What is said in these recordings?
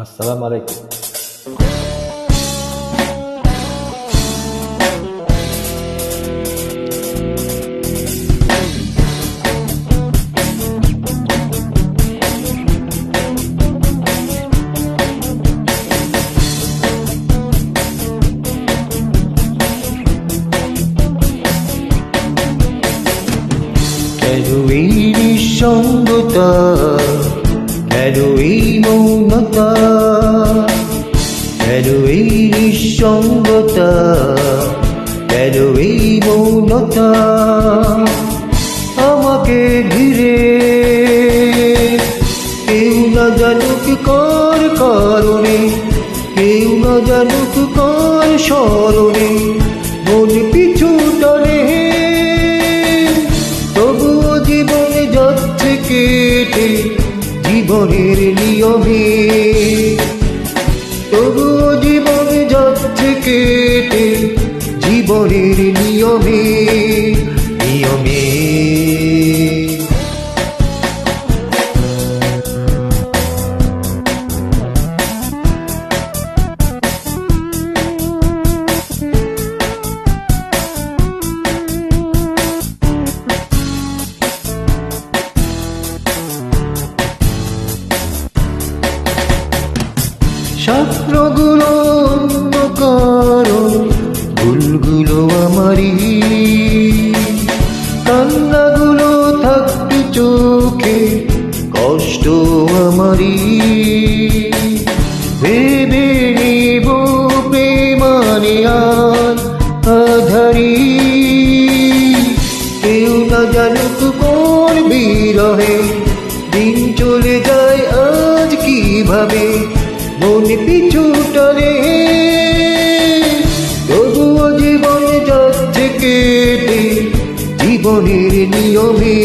আসসালামু আলাইকুম। কেন এই নিঃসঙ্গতা? কেন এই মৌনতা? কেন এই নিঃসঙ্গতা? কেন এই মৌনতা? আমাকে ঘিরে কেউ না জানুক কার কারণে, কেউ না জানুক কার স্মরণে, মন পিছু টানে। তবুও জীবনে যাচ্ছে কেটে জীবনের নিয়মে জীবনের নিয়মে নিয়মে। কান্নাগুলো থাকতে চোখে কষ্ট আমারই। ভেবে নেব প্রেমানে কেউ না জানুক কোন বিরহে দিন চলে যায় আজ কীভাবে? মন পিছু জীবনের নিয়মে।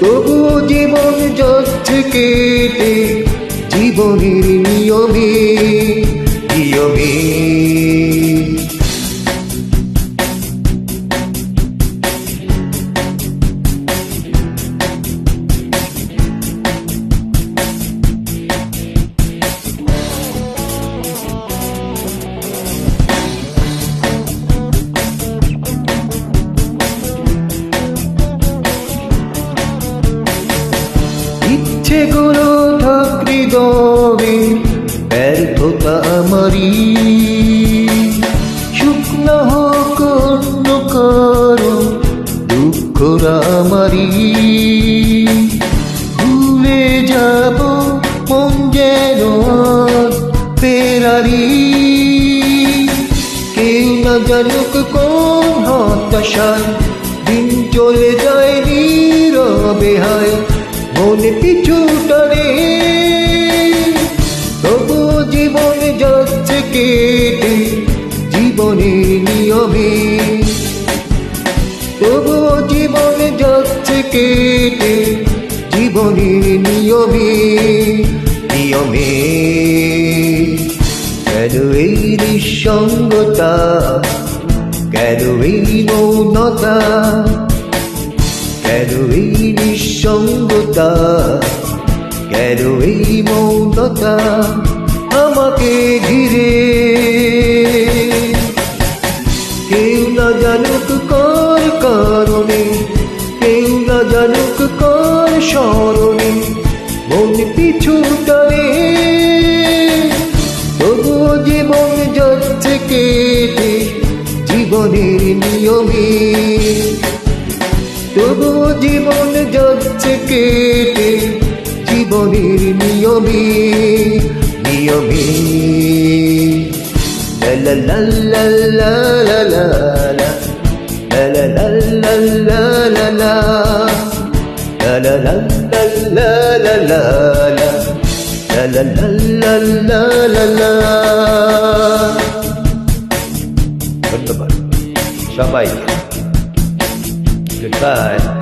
তবুও জীবন যাচ্ছে কেটে জীবনের নিয়মে। নিয়মে। ইচ্ছে গুলো থাকরি দবে ব্যর্থতা আমারই। শুকনো হোক অন্য কারও, দুঃখরা আমারই। ভুলে যাব মন ফেরারি। কেউ না জানুক কোন হতাশায়, দিন চলে যায় নীরবে হায়। মন পিছু টানে। তবু জীবন যাচ্ছে কেটে জীবনের নিয়মে। তবু জীবন যাচ্ছে কেটে জীবনের নিয়মে। নিয়মে। কেন এই নিঃসঙ্গতা? কেন এই মৌনতা কেন এই নিঃসঙ্গতা কেন এই মৌনতা আমাকে ঘিরে। কেউ না জানুক কার কারণে, কেউ না জানুক কার স্মরণে, মন পিছু টানে। তবুও জীবন যাচ্ছে কেটে, জীবনের নিয়মে। তবুও জীবন যাচ্ছে কেটে জীবনের নিয়মে নিয়মে লা লা লা লা লা লা লা সবাই bird